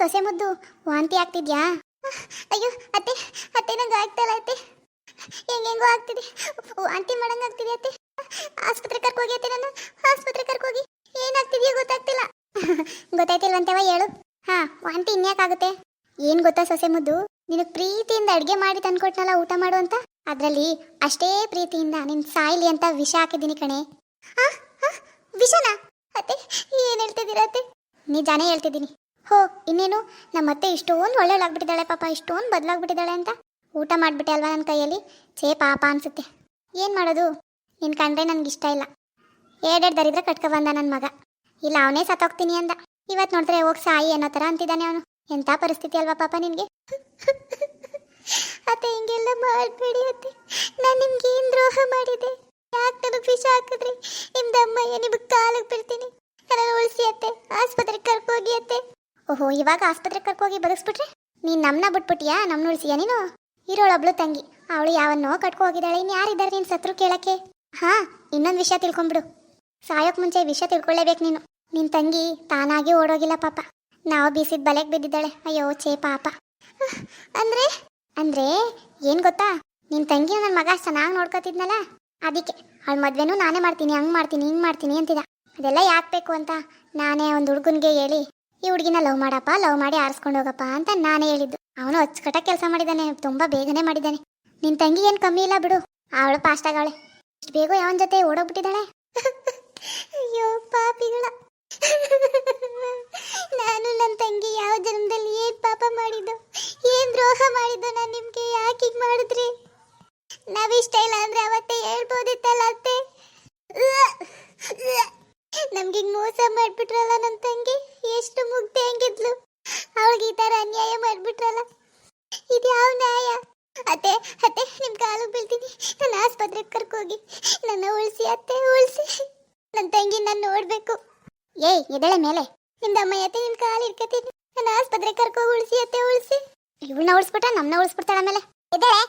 ಸೊಸೆ ಮುದ್ದು, ವಾಂತಿ ಆಗ್ತಿದ್ಯಾ? ಅಯ್ಯೋ, ಅತ್ತೆ ಅತ್ತೆ, ನಂಗೆ ಆಗ್ತಲ್ಲ ಅತ್ತೆ. ಹೆಂಗೆಂಗೋ ಆಗ್ತಿದೆ. ವಾಂತಿ ಮಾಡಂಗೆ ಆಗ್ತಿದೆ, ಅತ್ತೆ. ಆಸ್ಪತ್ರೆ ಕರ್ಕೋಗಿ ಅತ್ತೆ, ನಾನು. ಆಸ್ಪತ್ರೆ ಕರ್ಕೋಗಿ ಏನಾಗ್ತಿದೆಯೋ ಗೊತ್ತಾಗ್ತಿಲ್ಲ. ಗೊತ್ತಾಯ್ತಿಲ್ವಂತವ ಹೇಳು. ಹಾ, ವಾಂತಿ ಇನ್ಯಾಕಾಗುತ್ತೆ ಏನ್ ಗೊತ್ತಾ ಸೊಸೆ ಮುದ್ದು? ನಿನಗ್ ಪ್ರೀತಿಯಿಂದ ಅಡ್ಗೆ ಮಾಡಿ ತಂದ್ಕೊಟ್ನಲ್ಲ ಊಟ ಮಾಡು ಅಂತ? ಅದ್ರಲ್ಲಿ ಅಷ್ಟೇ ಪ್ರೀತಿಯಿಂದ ನಿನ್ ಸಾಯ್ಲಿ ಅಂತ ವಿಷ ಹಾಕಿದ್ದೀನಿ ಕಣೆ. ವಿಷನಾ? ಅತ್ತೆ, ಏನ್ ಹೇಳ್ತಿದ್ದೀರಾ, ಅತ್ತೆ? ನಿಜಾನೇ ಹೇಳ್ತಿದ್ದೀನಿ. ಹೋ, ಇನ್ನೇನು? ನಮ್ಮ ಅತ್ತೆ ಇಷ್ಟೊಂದು ಒಳ್ಳೆಯವಳಾಗ್ಬಿಟ್ಟಿದ್ದಾಳೆ ಪಾಪ, ಇಷ್ಟೊಂದು ಬದಲಾಗ್ಬಿಟ್ಟಿದ್ದಾಳೆ ಅಂತ. ಊಟ ಮಾಡಿಬಿಟ್ಟೆ ಅಲ್ವಾ ನನ್ನ ಕೈಯಲ್ಲಿ? ಛೇ, ಪಾಪ ಅನ್ಸುತ್ತೆ. ಏನು ಮಾಡೋದು? ನಿನ್ನ ಕಂಡ್ರೆ ನನಗೆ ಇಷ್ಟ ಇಲ್ಲ. ಎರಡೆರಡು ದರಿದ್ರೆ ಕಟ್ಕೊ ಬಂದ ನನ್ನ ಮಗ. ಇಲ್ಲ, ಅವನೇ ಸತ್ತೋಗ್ತೀನಿ ಅಂದ. ಇವತ್ತು ನೋಡಿದ್ರೆ ಹೋಗಿ ಸಾಯಿ ಅನ್ನೋ ಥರ ಅಂತಿದ್ದಾನೆ ಅವನು. ಎಂಥ ಪರಿಸ್ಥಿತಿ ಅಲ್ವಾ ಪಾಪ ನಿನಗೆ? ಅತ್ತೆ, ಹಿಂಗೆಲ್ಲ ಮಾಡಬೇಡಿ ಅತ್ತೆ. ನಾನು ನಿಮ್ಗೆ ಏನು ದ್ರೋಹ ಮಾಡಿದೆ? ಯಾಕೆ ನನಗೆ ವಿಷ ಹಾಕಿದ್ರಿ? ನಿಮ್ದು ಅಮ್ಮಯ್ಯ ನಿಮಗೆ ಕಾಲಿಗೆ ಬಿಡ್ತೀನಿ ನನ್ನ ಉಳಿಸಿ ಅತ್ತೆ. ಆಸ್ಪತ್ರೆಗೆ ಕರ್ಕೋಗಿ ಅತ್ತೆ. ಓಹೋ, ಇವಾಗ ಆಸ್ಪತ್ರೆಗೆ ಕರ್ಕೋಗಿ ಬದುಕ್ಸ್ಬಿಟ್ರೆ ನೀನು ನಮ್ಮನ್ನ ಬಿಟ್ಬಿಟ್ಟಿಯಾ ನಮ್ಮನ್ನ ಉಳಿಸಿಯಾ ನೀನು? ಇರೋಳೊಬ್ಳು ತಂಗಿ. ಅವಳು ಯಾವನ್ನೋ ಕಟ್ಕೊ ಹೋಗಿದ್ದಾಳೆ ಇನ್ನು ಯಾರಿದ್ದಾರೆ ನೀನು ಸತ್ರು ಕೇಳಕ್ಕೆ? ಹಾ, ಇನ್ನೊಂದು ವಿಷಯ ತಿಳ್ಕೊಂಬಿಡು. ಸಾಯೋಕ್ ಮುಂಚೆ ವಿಷಯ ತಿಳ್ಕೊಳ್ಳೇಬೇಕು ನೀನು. ನಿನ್ನ ತಂಗಿ ತಾನಾಗಿ ಓಡೋಗಿಲ್ಲ ಪಾಪ. ನಾವು ಬೀಸಿದ ಬಲೆಗೆ ಬಿದ್ದಿದ್ದಾಳೆ. ಅಯ್ಯೋ, ಛೇ ಪಾಪ. ಅಂದ್ರೆ? ಅಂದ್ರೆ, ಏನು ಗೊತ್ತಾ? ನಿನ್ ತಂಗಿ ನನ್ನ ಮಗ ಚೆನ್ನಾಗಿ ನೋಡ್ಕೊತಿದ್ನಲ್ಲ? ಅದಕ್ಕೆ. ಅವಳ ಮದ್ವೆನೂ ನಾನೇ ಮಾಡ್ತೀನಿ, ಹಂಗ್ ಮಾಡ್ತೀನಿ, ಹಿಂಗೆ ಮಾಡ್ತೀನಿ ಅಂತಿದ. ಅದೆಲ್ಲ ಯಾಕೆ ಬೇಕು ಅಂತ ನಾನೇ ಒಂದು ಹುಡುಗನಿಗೆ ಹೇಳಿ ಈ ಹುಡುಗಿನ ಲವ್ ಮಾಡಪ್ಪ, ಲವ್ ಮಾಡಿ ಆರಿಸ್ಕೊಂಡು ಹೋಗಪ್ಪ ಅಂತ ನಾನೇ ಹೇಳಿದ್ದು. ಅವನು ಅಚ್ಚುಕಟ್ಟ ಕೆಲಸ ಮಾಡಿದ್ದಾನೆ ತುಂಬಾ ಬೇಗನೆ ಮಾಡಿದ್ದಾನೆ ನಿನ್ ತಂಗಿ ಏನ್ ಕಮ್ಮಿ ಇಲ್ಲ ಬಿಡು. ಅವಳು ಫಾಸ್ಟ್ ಆಗವಳೆ ಇಷ್ಟು ಬೇಗ ಯಾವನ ಜೊತೆ ಓಡೋಗ್ಬಿಟ್ಟಿದ್ದಾಳೆ ಅಯ್ಯೋ, ಪಾಪಿಗಳ. ನಾನು ನನ್ನ ತಂಗಿ ಯಾವ ಜನ್ಮದಲ್ಲಿ ಏನ್ ಪಾಪ ಮಾಡಿದ್ದು? ಏನ್ ದ್ರೋಹ ಮಾಡಿದ್ದು ನಾನು ನಿಮ್ಗೆ? ಯಾಕೆ ಹೀಗ್ ಮಾಡಿದ್ರಿ? ನಾವಿಷ್ಟ ಇಲ್ಲ ಅಂದ್ರೆ ಅವತ್ತೇ ಹೇಳ್ಬೋದಿತ್ತಲ್ಲ ಅತ್ತೆ? ನಮ್ಗೆ ಮೋಸ ಮಾಡ್ಬಿಟ್ರಲ್ಲ ನನ್ನ ತಂಗಿ? ಎಷ್ಟು ಮುಗ್ದೆ ಹಂಗಿದ್ಲು. ಅವಳಿಗೆ ಈ ತರ ಅನ್ಯಾಯ ಮಾಡ್ಬಿಟ್ರಲ್ಲ. ಇದು ಯಾವ ನ್ಯಾಯ? ಅತ್ತೆ ಅತ್ತೆ, ನಿಮ್ ಕಾಲು ಬೀಳ್ತೀನಿ. ನನ್ನ ಆಸ್ಪತ್ರೆ ಕರ್ಕೋಗಿ. ನನ್ನ ಉಳಿಸಿ, ಅತ್ತೆ, ಉಳಿಸಿ. ನನ್ನ ತಂಗಿ ನಾನು ನೋಡ್ಬೇಕು. ಏಯ್ ಎದಳೆ ಮೇಲೆ. ನಿಮ್ದಮ್ಮ ಅತ್ತೆ, ನಿಮ್ ಕಾಲು ಇಟ್ಕೋತೀನಿ ನನ್ನ ಆಸ್ಪತ್ರೆಗೆ ಕರ್ಕೋ, ಉಳಿಸಿ, ಅತ್ತೆ, ಉಳಿಸಿ. ಇವಳನ್ನ ಉಳಿಸ್ಬಿಟ್ಟ ನಮ್ಮನ್ನ ಉಳಿಸ್ಬಿಡ್ತಾಳ ಆಮೇಲೆ. ಎದಳೆ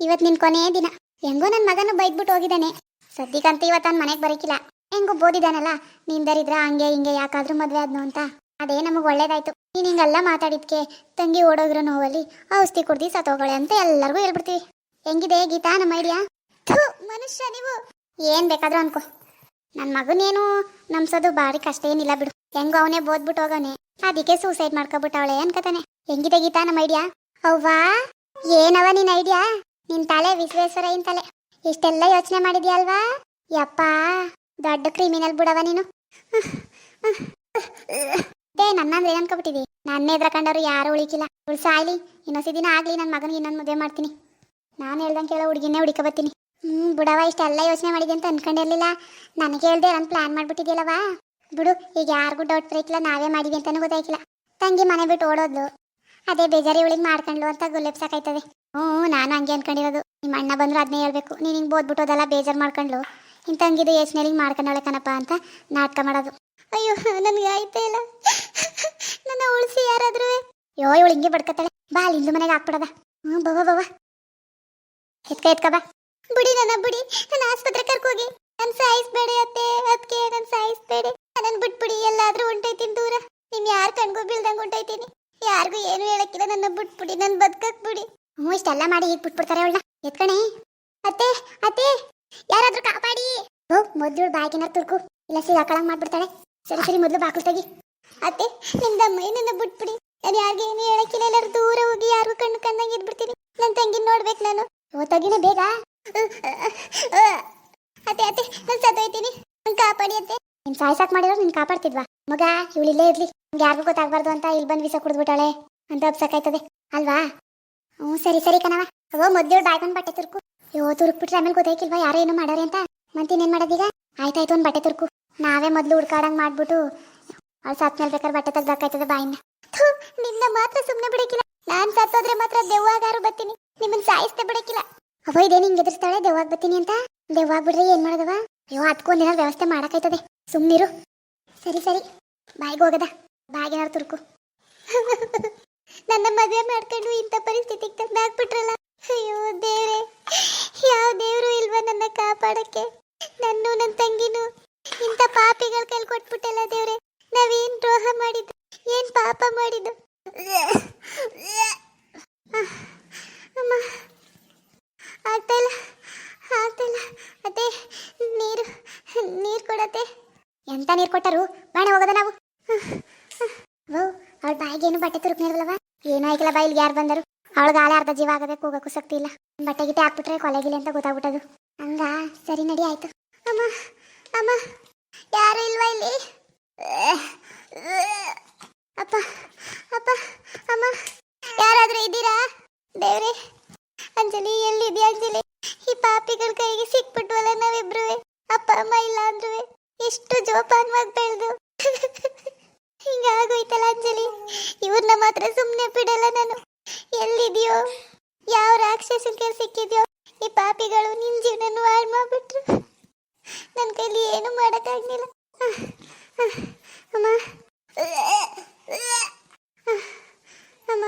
ಇವತ್ ನಿನ್ ಕೊನೆಯ ದಿನ. ಹೆಂಗೋ ನನ್ನ ಮಗನ ಬೈದ್ಬಿಟ್ಟು ಹೋಗಿದ್ದಾನೆ. ಸದ್ಯಕ್ಕಂತ ಇವತ್ತು ಅವ್ನ ಮನೆಗೆ ಬರಕಿಲ್ಲ. ಹೆಂಗೋ ಬೋದಿದಾನಲ್ಲ ನೀನ್ ದರಿದ್ರ ಹಂಗೆ ಹಿಂಗೆ ಯಾಕಾದ್ರೂ ಮದುವೆ ಆದ್ನು ಅಂತ. ಅದೇ ನಮಗೆ ಒಳ್ಳೇದಾಯ್ತು. ನೀನು ಹಿಂಗೆಲ್ಲ ಮಾತಾಡಿದ್ಕೆ, ತಂಗಿ ಓಡೋಗ್ರೋ ನೋವಲ್ಲಿ ಔಷಧಿ ಕುಡ್ದಿ ಸತ್ತೋಗಳೆ ಅಂತ ಎಲ್ಲರಿಗೂ ಹೇಳ್ಬಿಡ್ತೀವಿ. ಹೆಂಗಿದೆ ಗೀತಾ, ನಮ್ಮ ಐಡಿಯಾ? ಮನುಷ್ಯ ನೀವು. ಏನ್ ಬೇಕಾದ್ರೂ ಅನ್ಕೋ. ನನ್ನ ಮಗನೇನು ನಮ್ಸೋದು ಭಾರಿ ಕಷ್ಟ ಏನಿಲ್ಲ ಬಿಡು. ಹೆಂಗೋ ಅವನೇ ಬೋದ್ಬಿಟ್ಟು ಹೋಗವನೆ. ಅದಕ್ಕೆ ಸೂಸೈಡ್ ಮಾಡ್ಕೊಬಿಟ್ಟವಳೆ ಅನ್ಕತಾನೆ. ಹೆಂಗಿದೆ ಗೀತಾ, ನಮ್ಮ ಐಡಿಯಾ? ಅವ್ವಾ ಏನವ ನಿನ್ನ ಐಡಿಯಾ? ನಿನ್ ತಲೆ ವಿಶ್ವೇಶ್ವರಯ್ಯನ ತಲೆ. ಇಷ್ಟೆಲ್ಲ ಯೋಚನೆ ಮಾಡಿದ್ಯಾ ಅಲ್ವಾ? ಯಪ್ಪ, ದೊಡ್ಡ ಕ್ರಿಮಿನಲ್ ಬಿಡವ ನೀನು. ಡೇ ನನ್ನಂದ್ರೆ ಏನ್ ಅನ್ಕೊಬಿಟ್ಟಿದಿ? ನನ್ನ ಎದ್ರ ಕಂಡವ್ರು ಯಾರು ಉಳಿಕಿಲ್ಲ. ಉಳ್ಸ ಆಗ್ಲಿ ಇನ್ನೊಂದ್ಸಿ ದಿನ ಆಗ್ಲಿ ನನ್ನ ಮಗನಿಗೆ ಇನ್ನೊಂದು ಮದುವೆ ಮಾಡ್ತೀನಿ. ನಾನು ಹೇಳ್ದಂಗೆ ಕೇಳೋ ಹುಡುಗಿನೇ ಹುಡುಕ ಬರ್ತೀನಿ. ಹ್ಞೂ ಬಿಡವ, ಇಷ್ಟೆಲ್ಲ ಯೋಚನೆ ಮಾಡಿದೆ ಅಂತ ಅನ್ಕೊಂಡಿರ್ಲಿಲ್ಲ ನನಗೆ ಹೇಳ್ದೆ ನಾನು ಪ್ಲಾನ್ ಮಾಡ್ಬಿಟ್ಟಿದ್ಯಲ್ಲವಾ ಬಿಡು, ಈಗ ಯಾರಿಗೂ ಡೌಟ್ ಬರಕಿಲ್ಲ ನಾವೇ ಮಾಡಿದ್ವಿ ಅಂತಾನೂ ಗೊತ್ತಾಯ್ಕಿಲ್ಲ. ತಂಗಿ ಮನೆ ಬಿಟ್ಟು ಓಡೋದ್ಲು. ಅದೇ ಬೇಜಾರಿ ಇವಳಿಗೆ ಮಾಡ್ಕೊಂಡ್ಲು ಅಂತ ಗುಲ್ಲೆಪ್ಸಕ್ಕಾಯ್ತದೆ ಹ್ಞೂ, ನಾನು ಹಂಗೆ ಅನ್ಕೊಂಡಿರೋದು. ನಿಮ್ಮ ಅಣ್ಣ ಬಂದ್ರು ಅದನ್ನೇ ಹೇಳ್ಬೇಕು. ನೀನು ಹಿಂಗೆ ಬೋದ್ಬಿಟ್ಟೋದಲ್ಲ ಬೇಜಾರು ಮಾಡ್ಕೊಂಡ್ಲು. ಇಂಥ ತಂಗಿದು ಯೋಚನೆ ಹಿಂಗೆ ಮಾಡ್ಕೊಂಡವಳೆ ಕಣಪ್ಪ ಅಂತ ನಾಟಕ ಮಾಡೋದು. ಅಯ್ಯೋ, ನನಗೆ ಆಯ್ತೇ ಇಲ್ಲ. ನನ್ನ ಉಳಿಸಿ ಯಾರಾದ್ರೂ? ಯೋ, ಇವಳು ಹಿಂಗೆ ಬಡ್ಕತ್ತಾಳೆ. ಬಾ ಇಂದು ಮನೆಗೆ ಹಾಕ್ಬಿಡದ. ಹ್ಞೂ ಬವ ಬವ ಎತ್ಕ ಎತ್ಕ, ಬಾ. ಬಿಡಿ, ನನ್ನ ಬಿಡಿ. ನನ್ನ ಆಸ್ಪತ್ರೆ ಕರ್ಕೋಗಿ. ನನ್ನ ಸಾಯಿಸ್ಬೇಡಿ ಅತ್ತೆ. ಅದಕ್ಕೆ ನನ್ ಸಾಯಿಸ್ಬೇಡಿ. ನನ್ನ ಬಿಟ್ಬಿಡಿ. ಎಲ್ಲಾದ್ರೂ ಹೊಂಟೈತೀನಿ ದೂರ. ನಿಮ್ ಯಾರು ಕಣ್ಗೂ ಬೀಳ್ದಂಗೆ ಹೊಂಟೈತೀನಿ ಯಾರಿಗೂ ಏನು ಹೇಳಕ್ಕಿಲ್ಲ, ನನ್ನ ಬಿಟ್ಬಿಡಿ, ನನ್ ಬದುಕಕ್ ಬಿಡಿ ಹ್ಞೂ, ಇಷ್ಟೆಲ್ಲ ಮಾಡಿ ಈಗ ಬಿಟ್ಬಿಡ್ತಾರೆ ಅವಳನ್ನ. ಎತ್ಕಣೆ ಅತ್ತೆ ಅತ್ತೆ, ಯಾರಾದ್ರೂ ಕಾಪಾಡಿ. ಓ ಮೊದ್ಲು ಬಾಯ್ಕಿನ ತುರ್ಕು. ಇಲ್ಲ ಸಿಗಾಕಳಂಗ್ ಮಾಡ್ಬಿಡ್ತಾಳೆ. ಸರಿ ಸರಿ, ಮೊದಲು ಬಾಕಲ್ ತೆಗಿ. ಅತ್ತೆ ನಿಮ್ದಮ್ಮ ನನ್ನ ಬಿಟ್ಬಿಡಿ. ನಾನು ಯಾರಿಗೆ ಏನು ಹೇಳಕ್ಕಿಲ್ಲ, ಎಲ್ಲರೂ ದೂರ ಹೋಗಿ ಯಾರಿಗೂ ಕಣ್ಣು ಕಂದಂಗೆ ಇದ್ಬಿಡ್ತೀನಿ. ನನ್ನ ತಂಗಿ ನೋಡ್ಬೇಕು ನಾನು. ಓ ತಗಿನ, ಬೇಗ. ಅತ್ತೆ ಅತ್ತೆ, ನಾನು ಸತ್ತೋಯ್ತೀನಿ. ಕಾಪಾಡಿ, ಅತ್ತೆ. ನಿನ್ ಸಾಯ್ಸಾಕ್ ಮಾಡಿರೋ ನಿನ್ ಕಾಪಾಡ್ತಿದ್ವಾ? ಮಗ, ಇವಳು ಇಲ್ಲೇ ಇರ್ಲಿ. ನಿಮ್ಗೆ ಯಾರಿಗೂ ಗೊತ್ತಾಗ್ಬಾರ್ದು ಅಂತ ಇಲ್ಲಿ ಬಂದು ವಿಷ ಕುಡಿದ್ಬಿಟ್ಟಾಳೆ ಅಂತ ಅಪ್ಸಕ್ಕಾಯ್ತದೆ ಅಲ್ವಾ? ಹ್ಞೂ ಸರಿ ಸರಿ ಕಣವ ಓ ಮೊದ್ಲು ಬಾಯ್ಕೊಂಡು ಬಟ್ಟೆ ತುರ್ಕು. ಯೋ ತುರುಕ್ಬಿಟ್ರೆ ಆಮೇಲೆ ಗೊತ್ತಾಯ್ಕಿಲ್ವಾ? ಯಾರೋ ಏನೋ ಮಾಡಾರೆ ಅಂತ. ಮಂತಿನೇನ್ ಮಾಡೋದೀಗ? ಆಯ್ತಾಯ್ತು, ಒಂದು ಬಟ್ಟೆ ತುರ್ಕು. ನಾವೇ ಮೊದ್ಲು ಹುಡ್ಕಾಡಂಗ್ ಮಾಡ್ಬಿಟ್ಟು ಅವ್ರು ಸತ್ ಮೇಲೆ ಬೇಕಾದ್ರೆ ಬಟ್ಟೆ ತೆಗ್ದಾಕಾಯ್ತದೆ ಬಾಯಿನ. ನಿನ್ನ ಮಾತ್ರ ಸುಮ್ಮನೆ ಬಿಡಕ್ಕಿಲ್ಲ ನಾನ್ ಸತ್ತೋದ್ರೆ ಮಾತ್ರ ದೆವ್ವಾಗಾರು ಬತ್ತೀನಿ ನಿಮ್ಮನ್ನ ಸಾಯಿಸ್ತೆ ಬಿಡಕ್ಕಿಲ್ಲ ಅವ ಇದೇನು ಹಿಂಗೆ ಎದುರಿಸ್ತಾಳೆ? ದೆವ್ವಾಗ್ ಬತ್ತೀನಿ ಅಂತ? ದೆವ್ವಾಗ್ ಬಿಡ್ರಿ, ಏನ್ ಮಾಡೋದವ ಅಯ್ಯೋ ಅದಕ್ಕೊಂದಿನ ವ್ಯವಸ್ಥೆ ಮಾಡಕ್ಕಾಯ್ತದೆ. ಸುಮ್ಮನಿರು ಸರಿ ಸರಿ. ಬಾಯಿಗೆ ಹೋಗದ. ಬಾಯಿಗೆ ತುರ್ಕು. ನನ್ನ ಮದುವೆ ಮಾಡ್ಕೊಂಡು ಇಂಥ ಪರಿಸ್ಥಿತಿಗೆ ತಂದು ಹಾಕ್ಬಿಟ್ರಲ್ಲ. ಅಯ್ಯೋ ದೇವ್ರೆ, ಯಾವ ದೇವ್ರು ಇಲ್ವಾ ನನ್ನ ಕಾಪಾಡಕ್ಕೆ? ನನ್ನೂ ನನ್ನ ತಂಗಿನೂ. ಇಂಥ ಪಾಪಿಗಳ ಕೈಲಿ ಕೊಟ್ಬಿಟ್ಟಲ್ಲ ದೇವ್ರೆ. ನಾವೇನ್ ದ್ರೋಹ ಮಾಡಿದ್ದು? ಏನ್ ಪಾಪ ಮಾಡಿದ್ದು? ಅಮ್ಮ. ಆಗ್ತಾ ಇಲ್ಲ. ಆಗ್ತಾ ಇಲ್ಲ. ಕೊಡತ್ತೆ ಎಂತ ನೀರು ಕೊಟ್ಟರು? ಬಾಣ ಹೋಗೋದ ನಾವು? ಓ ಅವಳ ಬಾಯಿಗೆ ಏನು ಬಟ್ಟೆ ತುರುಕ್ನಿಲ್ವಲ್ಲವ ಏನೂ ಆಗಿಲ್ಲ ಬಾಯಿಲ್ಗೆ ಯಾರು ಬಂದರು? ಅವಳಿಗೆ ಆಲೆ ಅರ್ಧ ಜೀವ ಆಗದೆ ಹೋಗಕ್ಕೂ ಶಕ್ತಿ ಇಲ್ಲ. ಬಟ್ಟೆ ಗಿಟ್ಟೆ ಹಾಕ್ಬಿಟ್ರೆ ಕೊಲೆಗಿಲ್ಲ ಅಂತ ಗೊತ್ತಾಗ್ಬಿಟ್ಟದು. ಹಂಗ? ಸರಿ, ನಡಿ, ಆಯ್ತು. ಅಮ್ಮ ಅಮ್ಮ. ಯಾರು ಇಲ್ವಾ ಇಲ್ಲಿ? ಅಪ್ಪ ಅಪ್ಪ, ಅಮ್ಮ. ಯಾರಾದ್ರೂ ಇದ್ದೀರಾ? ದೇವ್ರೆ, ಅಂಜಲಿ, ಎಲ್ಲಿದ್ಯಾ ಅಂಜಲಿ? ಈ ಪಾಪಿಗಳ ಕೈಗೆ ಸಿಕ್ಬಿಟ್ವಲ್ಲ ನಾವಿಬ್ರು ಅಪ್ಪ, ಅಮ್ಮ ಇಲ್ಲ ಅಂದ್ರು ಎಷ್ಟು ಜೋಪಾನವಾಗಿ ಬೆಳೆದು. ಹಿಂಗಾಗೋಯ್ತಲ್ಲ ಅಂಜಲಿ. ಇವ್ರನ್ನ ಮಾತ್ರ ಸುಮ್ಮನೆ ಬಿಡಲ್ಲ ನಾನು. ಎಲ್ಲಿದೆಯೋ? ಯಾವ ರಾಕ್ಷಸಕ್ಕೆ ಸಿಕ್ಕಿದ್ಯೋ? ಈ ಪಾಪಿಗಳು ನಿನ್ನ ಜೀವನ ಹಾಳು ಮಾಡಿಬಿಟ್ರು. ನನ್ನ ಕೈಲಿ ಏನೂ ಮಾಡೋಕ್ಕಾಗಲಿಲ್ಲ. ಅಮ್ಮ. ಅಮ್ಮ.